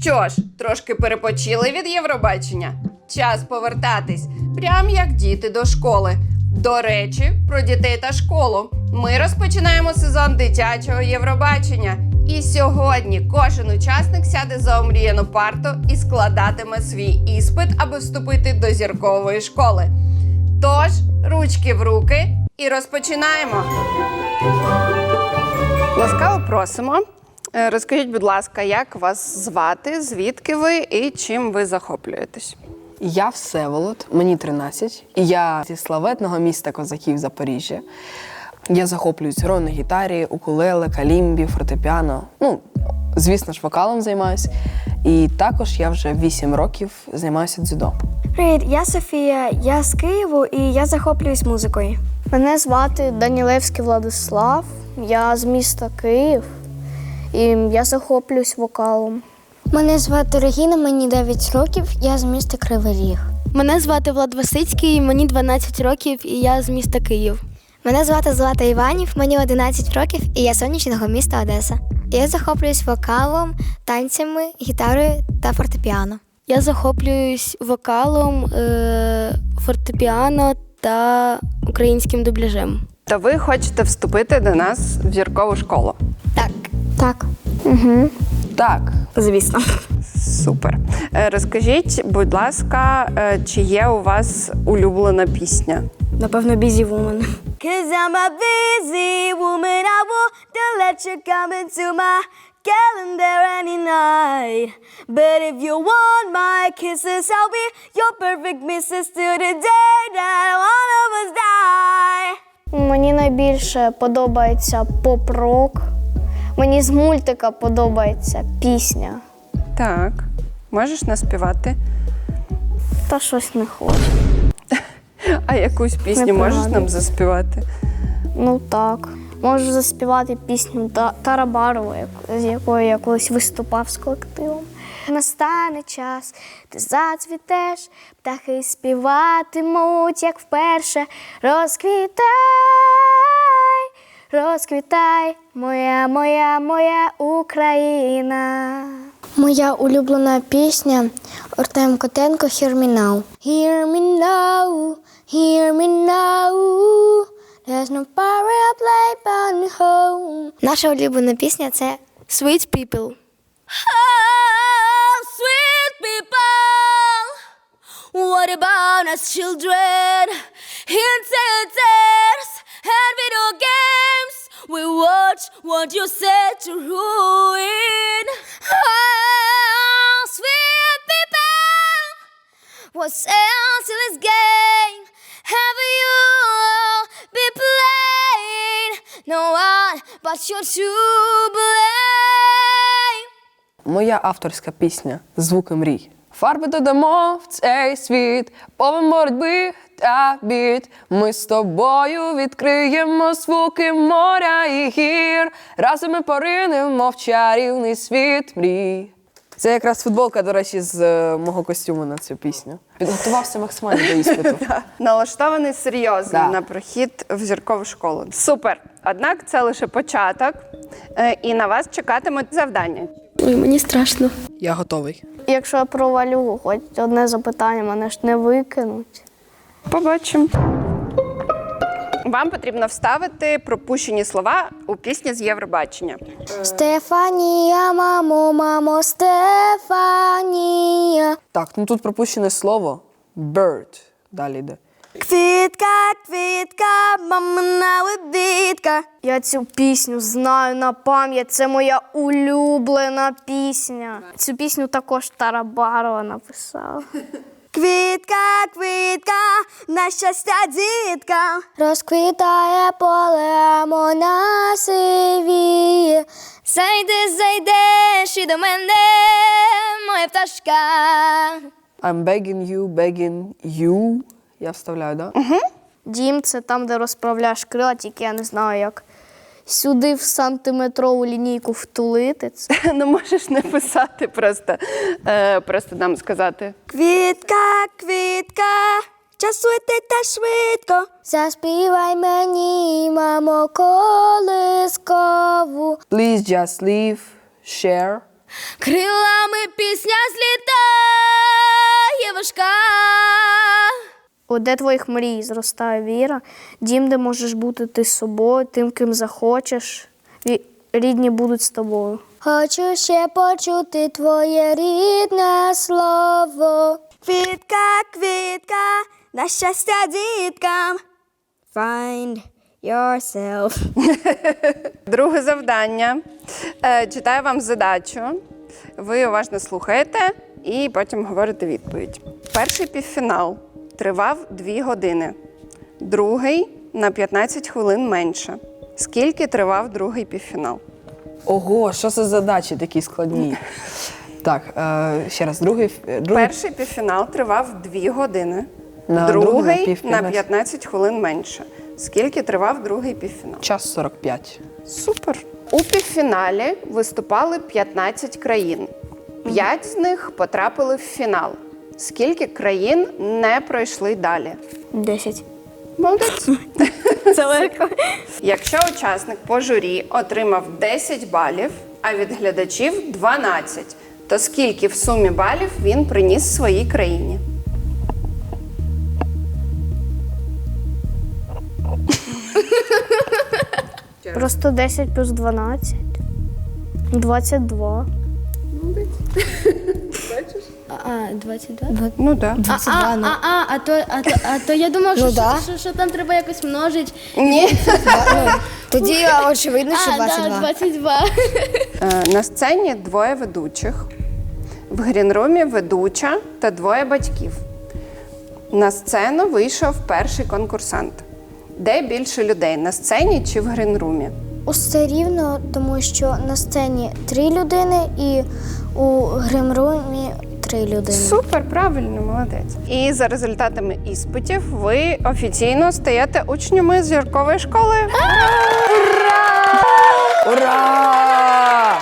Що ж, трошки перепочили від Євробачення. Час повертатись, прям як діти до школи. До речі, про дітей та школу. Ми розпочинаємо сезон дитячого Євробачення. І сьогодні кожен учасник сяде за омріяну парту і складатиме свій іспит, аби вступити до зіркової школи. Тож, ручки в руки і розпочинаємо. Ласкаво просимо. Е, Розкажіть, будь ласка, як вас звати, звідки ви і чим ви захоплюєтесь? Я Всеволод, мені 13, і я зі славетного міста козаків Запоріжжя. Я захоплююсь грою на гітарі, укулеле, калімбі, фортепіано. Ну, звісно ж, вокалом займаюсь. І також я вже 8 років займаюся дзюдо. Привіт, я Софія, я з Києву і я захоплююсь музикою. Мене звати Данілевський Владислав, я з міста Київ і я захоплююсь вокалом. Мене звати Регіна, мені 9 років, я з міста Кривий Ріг. Мене звати Влад Васицький, мені 12 років і я з міста Київ. Мене звати Злата Іванів, мені 11 років, і я з сонячного міста Одеса. Я захоплююсь вокалом, танцями, гітарою та фортепіано. Я захоплююсь вокалом, е- фортепіано та українським дубляжем. То ви хочете вступити до нас в зіркову школу? Так. Так. Так, Звісно. Супер. Е, Розкажіть, будь ласка, е, чи є у вас улюблена пісня? Напевно, Busy Woman. Cause I'm a busy woman, I won't let you come into my calendar any night. But if you want my kisses, I'll be your perfect missus till the day that one of us die. Мені найбільше подобається поп-рок. Мені з мультика подобається пісня. Так, можеш наспівати? Та щось не хочу. А якусь пісню Не можеш нам заспівати? Ну так. Можу заспівати пісню Та- Тарабарова, як- з якою я колись виступав з колективом. Настане час, ти зацвітеш, птахи співатимуть, як вперше. Розквітай, розквітай, моя, моя, моя Україна. Моя улюблена пісня Артем Котенко «Hear me now». Hear me now, hear me now. There's no power play on home. Наша улюблена пісня це Sweet People. Oh, sweet people, what about us children? In theaters and video games, we watch what you said to ruin. Oh, sweet people, what else in this game have you been playing? No one but you to blame. моя авторська пісня Звуки мрій. Фарби додамо в цей світ, повен боротьби та бід. Ми з тобою відкриємо звуки моря і гір. Разом ми поринемо в чарівний світ мрій. Це якраз футболка, до речі, з е, мого костюму на цю пісню. Підготувався максимально до іспиту. Налаштований серйозно Да. на прохід в зіркову школу. Супер! Однак це лише початок, е, і на вас чекатимуть завдання. Ой, мені страшно. Я готовий. Якщо я провалю хоч одне запитання, мене ж не викинуть. Побачимо. Вам потрібно вставити пропущені слова у пісні з Євробачення. Стефанія, мамо, мамо, Стефанія. Так, ну тут пропущене слово bird. Далі йде. Квітка, квітка, мамина вибітка. Я цю пісню знаю на пам'ять. Це моя улюблена пісня. Цю пісню також Тарабарова написала. Квітка, квітка, на щастя, дітка. Розквітає поле, а вона сивіє. Зайди, зайдеш і до мене, моя пташка. I'm begging you, begging you. Я вставляю? Да? Дім це там, де розправляєш крила, тільки я не знаю, як сюди в сантиметрову лінійку втулити. Ну можеш не писати, просто, е, просто нам сказати. Квітка, квітка, часу йти та швидко. Заспівай мені, мамо, колискову. Please just leave, share крилами пісня злітає важка. Де твоїх мрій зростає віра, дім, де можеш бути ти собою, тим, ким захочеш, рідні будуть з тобою. Хочу ще почути твоє рідне слово. Квітка, квітка, на щастя діткам. Find yourself. Друге завдання. Е, Читаю вам задачу. Ви уважно слухаєте і потім говорите відповідь. Перший півфінал тривав 2 години, другий на 15 хвилин менше. Скільки тривав другий півфінал? Ого, що це задачі такі складні. Так, е, ще раз, другий, другий Перший півфінал тривав 2 години, На другий на другий на п'ятнадцять. 15 хвилин менше. Скільки тривав другий півфінал? час 45. Супер. У півфіналі виступали 15 країн. П'ять з них потрапили в фінал. Скільки країн не пройшли далі? Десять. Молодець. Це легко. Якщо учасник по журі отримав 10 балів, а від глядачів 12, то скільки в сумі балів він приніс своїй країні? Просто 10 плюс 12. 22. А, 22? Ну так. Да. А, а, а, а, а, то, а, то, а то я думав, що, Ну да. що, що там треба якось множити. Ні. Тоді очевидно, що А, 22. да, 22. Е, На сцені двоє ведучих. В грінрумі ведуча та двоє батьків. На сцену вийшов перший конкурсант. Де більше людей на сцені чи в грінрумі? Усе рівно, тому що на сцені три людини і у гримрумі три людини. Супер, правильно, молодець. І за результатами іспитів ви офіційно стаєте учнями зіркової школи. Ура!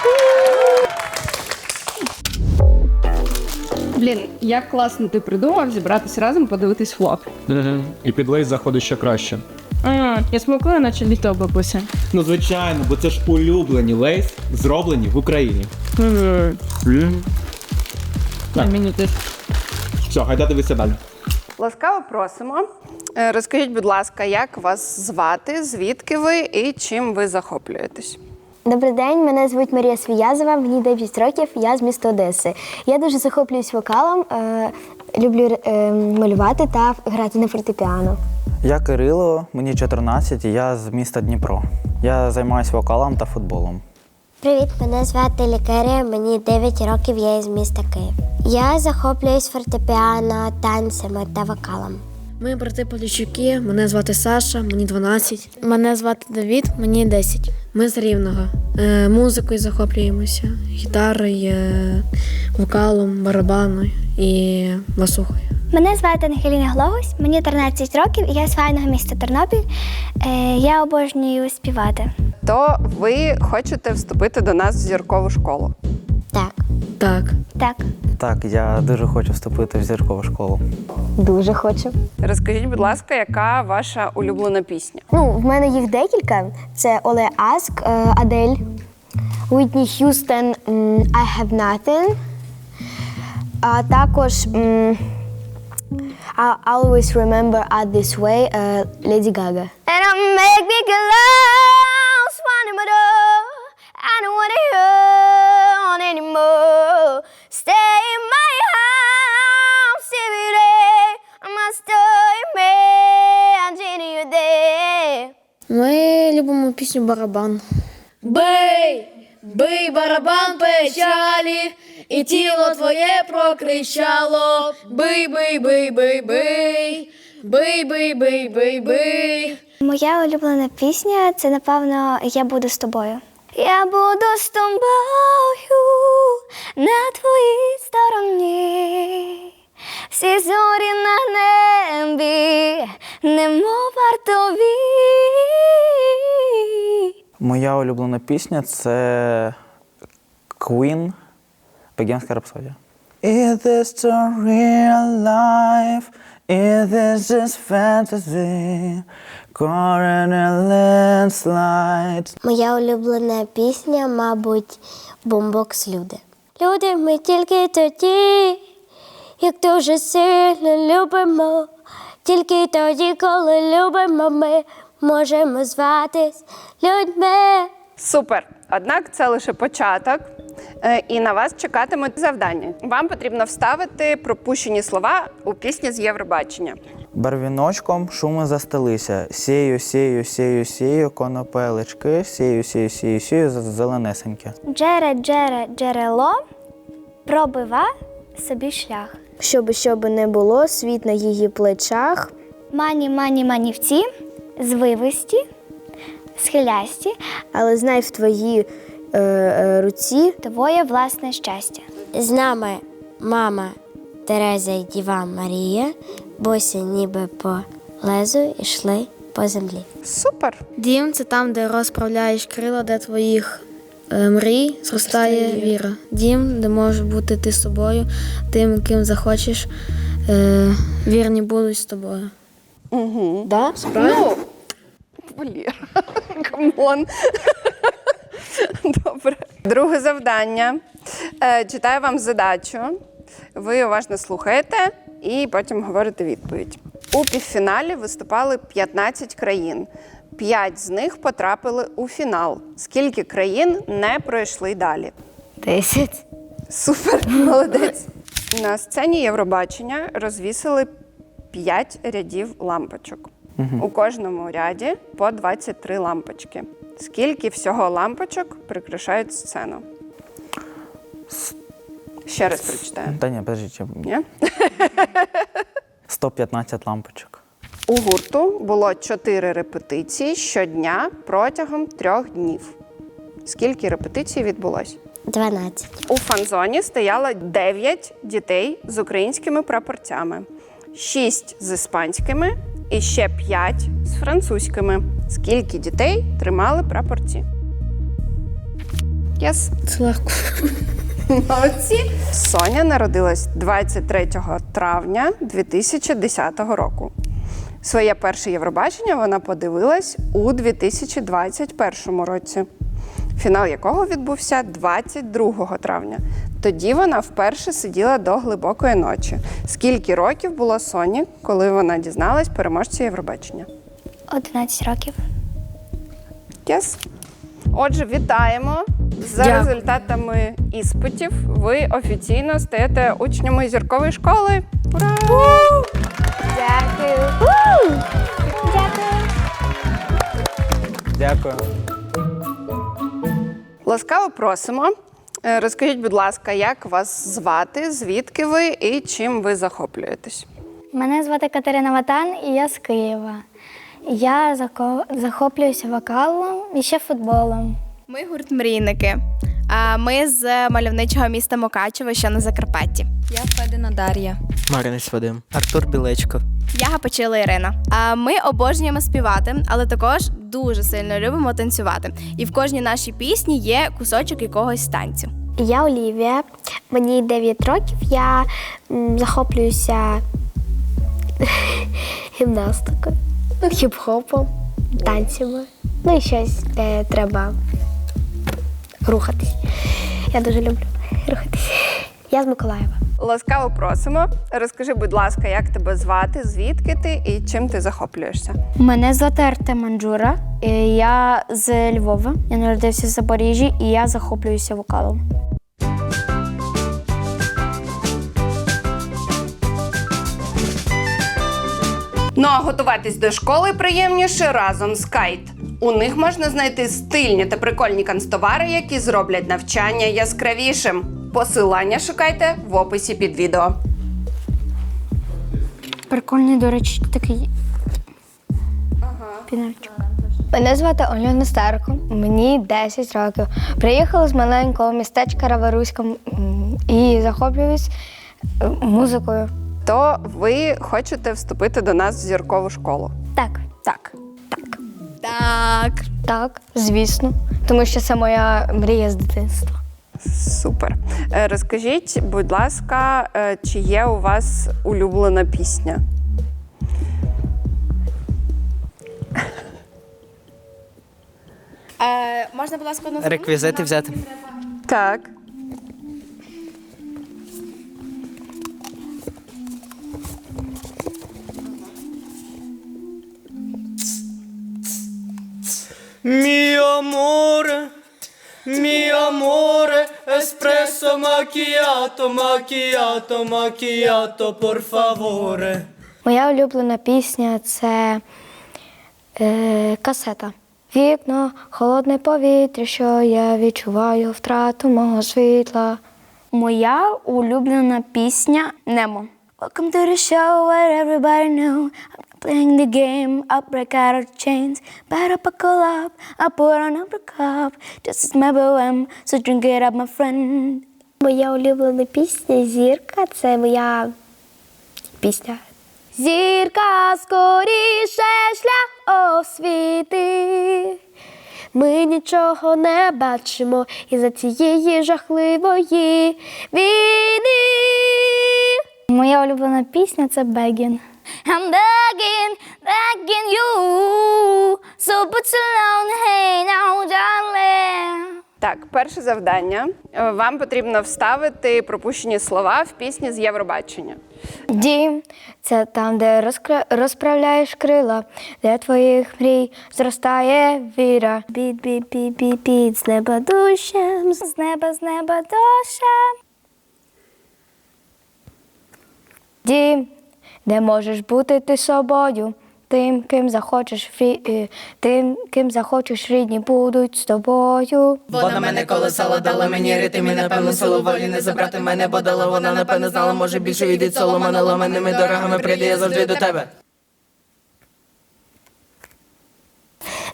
Блін, як класно ти придумав зібратися разом подивитись влог. Угу. І під лейс заходить ще краще. А, я смакую, наче літо бабуся. Ну, звичайно, бо це ж улюблені лейс, зроблені в Україні. А мені теж. Все, гайда дивися далі. Ласкаво просимо. Е, Розкажіть, будь ласка, як вас звати, звідки ви і чим ви захоплюєтесь? Добрий день, мене звуть Марія Свіязова, мені 9 років, я з міста Одеси. Я дуже захоплююсь вокалом, е, люблю е, малювати та грати на фортепіано. Я Кирило, мені 14, я з міста Дніпро. Я займаюся вокалом та футболом. Привіт, мене звати Лікарія, мені 9 років, я із міста Київ. Я захоплююсь фортепіано, танцями та вокалом. Ми брати Поліщуки, мене звати Саша, мені 12. Мене звати Давід, мені 10. Ми з Рівного. Е, музикою захоплюємося, гітарою, е, вокалом, барабаною і басухою. Мене звати Ангеліна Глогус, мені 13 років, і я з файного міста Тернопіль. Е, я обожнюю співати. То ви хочете вступити до нас в зіркову школу? Так, Так. так. Так, я дуже хочу вступити в зіркову школу. Дуже хочу. Розкажіть, будь ласка, яка ваша улюблена пісня? Ну, в мене їх декілька. Це Оле Аск, е, Адель, Уітні Х'юстон, м, I Have Nothing. А також м, I Always Remember Us This Way, е, Леді Гага. And I make me get lost, wanting my door. I don't wanna hear on anymore. Stay in my house every day. I must imagine you there. Ми любимо пісню барабан. Бий, Бий барабан печалі, і тіло твоє прокричало. Бий, бий, бий, бий, бий, бий, бий, бий, бий, бий. Моя улюблена пісня це, напевно, Я буду з тобою. Я буду з тобою на твоїй стороні. Всі зорі на небі, немов вартові. Моя улюблена пісня це Queen Богемська рапсодія. Is this the real life? Is this just fantasy? Caught landslide. Моя улюблена пісня, мабуть, Бомбокс Люди. Люди ми тільки тоді, як дуже сильно любимо. Тільки тоді, коли любимо, ми можемо зватись людьми. Супер! Однак це лише початок, е, і на вас чекатимуть завдання. Вам потрібно вставити пропущені слова у пісні з Євробачення. Барвіночком шуми застелися. Сію, сію, сію, сію, конопелечки, сію, сію, сію, сію, зеленесеньке. Джере, джере, джерело пробива собі шлях. Щоб щоб не було світ на її плечах. Мані, мані, манівці, звивисті, схилясті, Але знай в твоїй е, е, руці твоє власне щастя. З нами мама Тереза і Діва Марія, босі ніби по лезу йшли по землі. Супер! Дім це там, де розправляєш крила, де твоїх е, мрій зростає віра. Дім, де можеш бути ти собою, тим, ким захочеш. Е, вірні будуть з тобою. Угу. Да? Ну, Валера, камон. Добре. Друге завдання. Е, Читаю вам задачу. Ви уважно слухаєте і потім говорите відповідь. У півфіналі виступали 15 країн. П'ять з них потрапили у фінал. Скільки країн не пройшли далі? Десять. Супер, молодець. На сцені Євробачення розвісили 5 рядів лампочок. У кожному ряді по 23 лампочки. Скільки всього лампочок прикрашають сцену? Ще раз прочитаю. Та ні, подождіть, Ні? 115 лампочок. У гурту було 4 репетиції щодня протягом трьох днів. Скільки репетицій відбулось? 12. У фан-зоні стояло 9 дітей з українськими прапорцями, 6 з іспанськими і ще 5 з французькими. Скільки дітей тримали прапорці? Yes. Це легко. Молодці. Соня народилась 23 травня 2010 року. Своє перше Євробачення вона подивилась у 2021 році, фінал якого відбувся 22 травня. Тоді вона вперше сиділа до глибокої ночі. Скільки років було Соні, коли вона дізналась переможця Євробачення? 11 років. Yes. Отже, вітаємо за Дякую. результатами іспитів. Ви офіційно стаєте учнями зіркової школи. Ура! Дякую. Дякую. Дякую. Ласкаво просимо. Е, Розкажіть, будь ласка, як вас звати, звідки ви і чим ви захоплюєтесь? Мене звати Катерина Ватан, і я з Києва. Я захоплююся вокалом і ще футболом. Ми гурт мрійники. А ми з мальовничого міста Мукачево, що на Закарпатті. Я Федина Дар'я. Маринець Вадим, Артур Білечко. Я Гапачила Ірина. А ми обожнюємо співати, але також дуже сильно любимо танцювати. І в кожній нашій пісні є кусочок якогось танцю. Я Олівія, мені 9 років. Я захоплююся гімнастикою, хіп-хопом, танцями. Ну і щось, де треба рухатись. Я дуже люблю рухатись. Я з Миколаєва. Ласкаво просимо. Розкажи, будь ласка, як тебе звати, звідки ти і чим ти захоплюєшся? Мене звати Артем Манджура. Я з Львова. Я народився в Запоріжжі і я захоплююся вокалом. Ну а готуватись до школи приємніше разом з кайт. У них можна знайти стильні та прикольні канцтовари, які зроблять навчання яскравішим. Посилання шукайте в описі під відео. Прикольний, до речі, такий. Пінарчик. Мене звати Ольона Старко, мені 10 років. Приїхала з маленького містечка Раворуська і захоплююсь е, музикою. То ви хочете вступити до нас в зіркову школу? Так, Так. Так. так, звісно. Тому що це моя мрія з дитинства. Супер. Е, Розкажіть, будь ласка, е, чи є у вас улюблена пісня? Е, можна, будь ласка, одну Реквізити взяти. Так. Мій аморе, мій аморе, еспресо макіато, макіато, макіато, пор фаворе. Моя улюблена пісня це е, касета. Вікно, холодне повітря, що я відчуваю втрату мого світла. Моя улюблена пісня Немо. Welcome to the show where everybody know I'm playing the game. I'll break out of chains. Better buckle up. I put on a cup. Just as my bohem. So drink it up, my friend. Моя улюблена пісня Зірка це моя пісня. Зірка скоріше шлях освіти. Ми нічого не бачимо із-за цієї жахливої війни. Моя улюблена пісня це Begging. I'm begging, begging you. So put alone, hey now, darling. Так, перше завдання. Е, Вам потрібно вставити пропущені слова в пісні з Євробачення. Дім це там, де розкра... розправляєш крила, де твоїх мрій зростає віра. Біт, біт, біт, біт, біт, з неба душем, з неба, з неба душем. Дім, де можеш бути ти собою, тим, ким захочеш, е, тим, ким захочеш, рідні будуть з тобою. Вона мене колесала, дала мені ритм і напевно силу волі не забрати мене, бо дала вона, напевно, знала, може більше від соло мене ломеними дорогами прийде я завжди до тебе.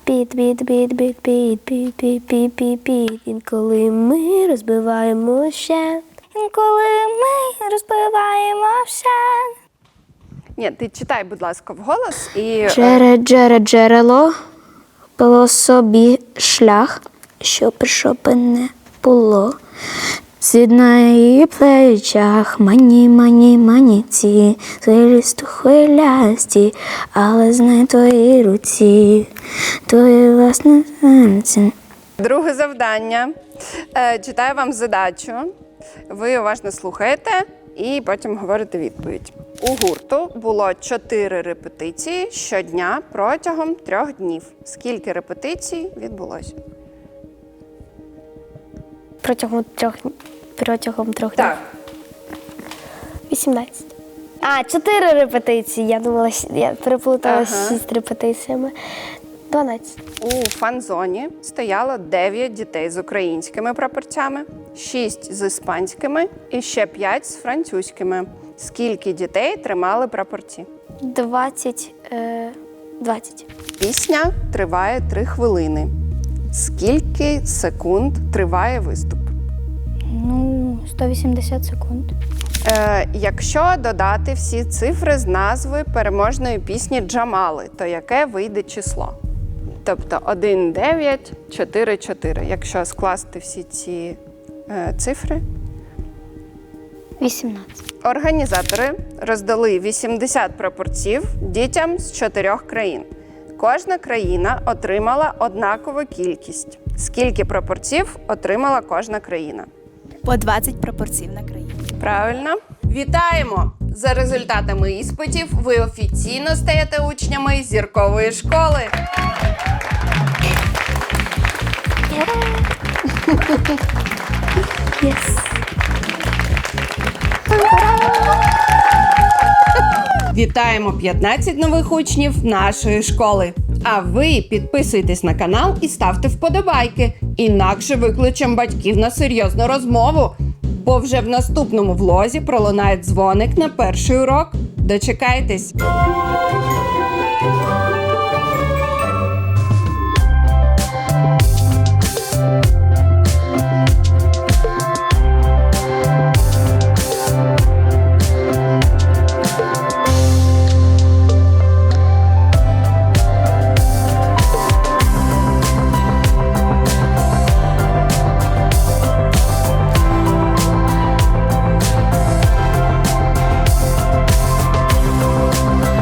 Біт, біт, біт, біт, біт, біт, біт, біт, біт, біт. Інколи ми розбиваємо ще. Інколи ми розбиваємо ще. Ні, ти читай, будь ласка, вголос і е, Джере, джере, джерело, було собі шлях, що щоб не було. Світ на її плечах, мані, мані, мані ці, звилісту хвилясті, але знай твої руці, твої власне серце. друге завдання. Е, Читаю вам задачу. Ви уважно слухаєте і потім говорите відповідь. У гурту було чотири репетиції щодня протягом трьох днів. Скільки репетицій відбулося? Протягом трьох протягом трьох Так. днів. 18. А, чотири репетиції. Я думала, я переплутала Ага. з репетиціями. 12. У фан-зоні стояло 9 дітей з українськими прапорцями, 6 з іспанськими і ще 5 з французькими. Скільки дітей тримали прапорці? 20. Е, 20. Пісня триває 3 хвилини. Скільки секунд триває виступ? Ну, 180 секунд. Е, якщо додати всі цифри з назви переможної пісні Джамали, то яке вийде число? Тобто 1, 9, 4, 4. Якщо скласти всі ці е, цифри, 18. Організатори роздали 80 прапорців дітям з чотирьох країн. Кожна країна отримала однакову кількість. Скільки прапорців отримала кожна країна? По 20 пропорцій на країну. Правильно. Вітаємо! За результатами іспитів ви офіційно стаєте учнями зіркової школи. Вітаємо 15 нових учнів нашої школи. А ви підписуйтесь на канал і ставте вподобайки. Інакше викличемо батьків на серйозну розмову. Бо вже в наступному влозі пролунає дзвоник на перший урок. Дочекайтесь!